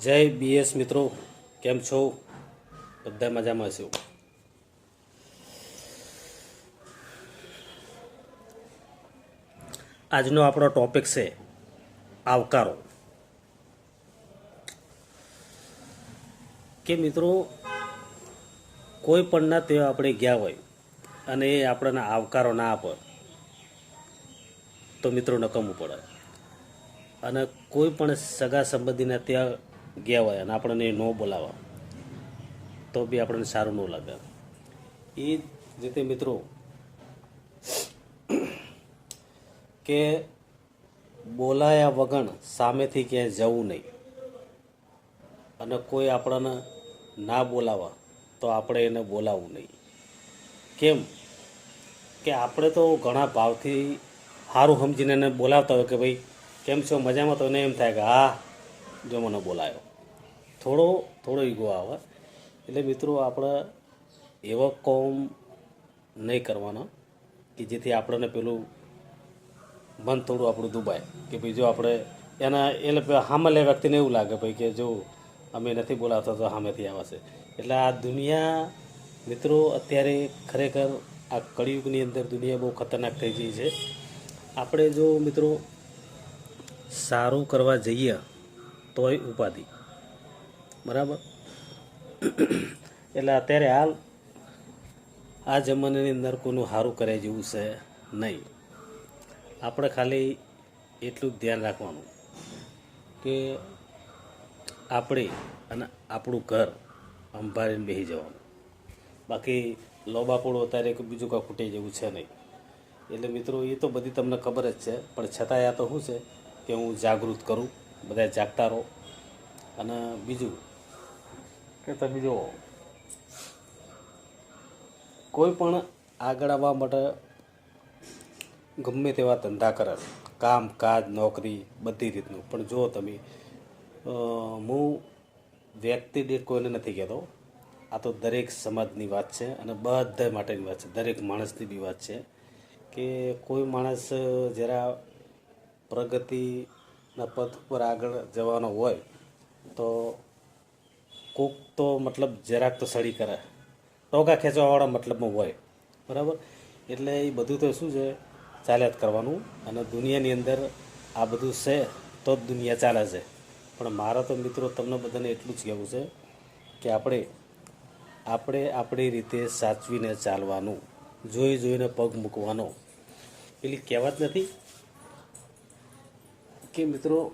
જય બીએસ મિત્રો, કેમ છો? બધા મજામાં છો? આજનો આપણો ટોપિક છે, આવકારો. કે મિત્રો, કોઈ પણના તે આપણે ગયા હોય અને એ આપણને આવકારો ના આપે, તો મિત્રો નકમવું પડે. અને કોઈ પણ સગા સંબંધીના ત્યાં ગયા હોય અને આપણને ન બોલાવા. તો બી આપણને સારું ન લાગે. એ જ રીતે મિત્રો, કે બોલાયા વગર સામેથી ક્યાંય જવું નહીં. અને કોઈ આપણને ના બોલાવા, તો આપણે એને બોલાવવું નહીં. કેમ? કે આપણે તો ઘણા ભાવથી સારું સમજીને એને બોલાવતા હોય કે ભાઈ, કેમ છો? મજામાં? તો એને એમ થાય કે, હા, જો મને બોલાયો. થોડો થોડો ઈગો આવે. એટલે મિત્રો આપણે એવો કોમ નહીં કરવાનો કે જેથી આપણને પેલું મન થોડું આપણું દુબાય. કે ભાઈ જો આપણે એના, એટલે સામેલે વ્યક્તિને એવું લાગે ભાઈ કે જો અમે નથી બોલાવતા તો સામેથી આવશે એટલે આ દુનિયા મિત્રો અત્યારે ખરેખર આ કળિયુગની અંદર દુનિયા બહુ ખતરનાક થઈ ગઈ છે. આપણે જો મિત્રો સારું કરવા જઈએ તોય ઉપાધિ. બરાબર? એટલે અત્યારે હાલ આ જમાનાની અંદર કોઈનું સારું કરે જેવું છે નહીં. આપણે ખાલી એટલું જ ધ્યાન રાખવાનું કે આપણે અને આપણું ઘર અંભારીને બેસી જવાનું. બાકી લોબાપોળું અત્યારે કે બીજું કાંઈ ખૂટે જેવું છે નહીં. એટલે મિત્રો, એ તો બધી તમને ખબર જ છે, પણ છતાંય આ તો શું છે કે હું જાગૃત કરું, બધા જાગતા રહો. અને બીજું કે તમે જુઓ કોઈ પણ આગળ આવવા માટે ગમે તેવા ધંધા કરે, કામ, કાજ, નોકરી, બધી રીતનું. પણ જુઓ તમે હું વ્યક્તિ દીઠ કોઈને નથી કહેતો, આ તો દરેક સમાજની વાત છે અને બધા માટેની વાત છે. દરેક માણસની બી વાત છે કે કોઈ માણસ જરા પ્રગતિના પથ પર આગળ જવાનો હોય તો કોક તો મતલબ જરાક તો સડી કરે. ટોકા ખેંચવાવાળા મતલબમાં હોય. બરાબર? એટલે એ બધું તો શું છે? ચાલ્યા જ કરવાનું અને દુનિયાની અંદર આ બધું છે તો જ દુનિયા ચાલે છે. પણ મારા તો મિત્રો તમને બધાને એટલું જ કહેવું છે કે આપણે આપણે આપણી રીતે સાચવીને ચાલવાનું, જોઈ જોઈને પગ મૂકવાનો. પેલી કહેવત નથી? કે મિત્રો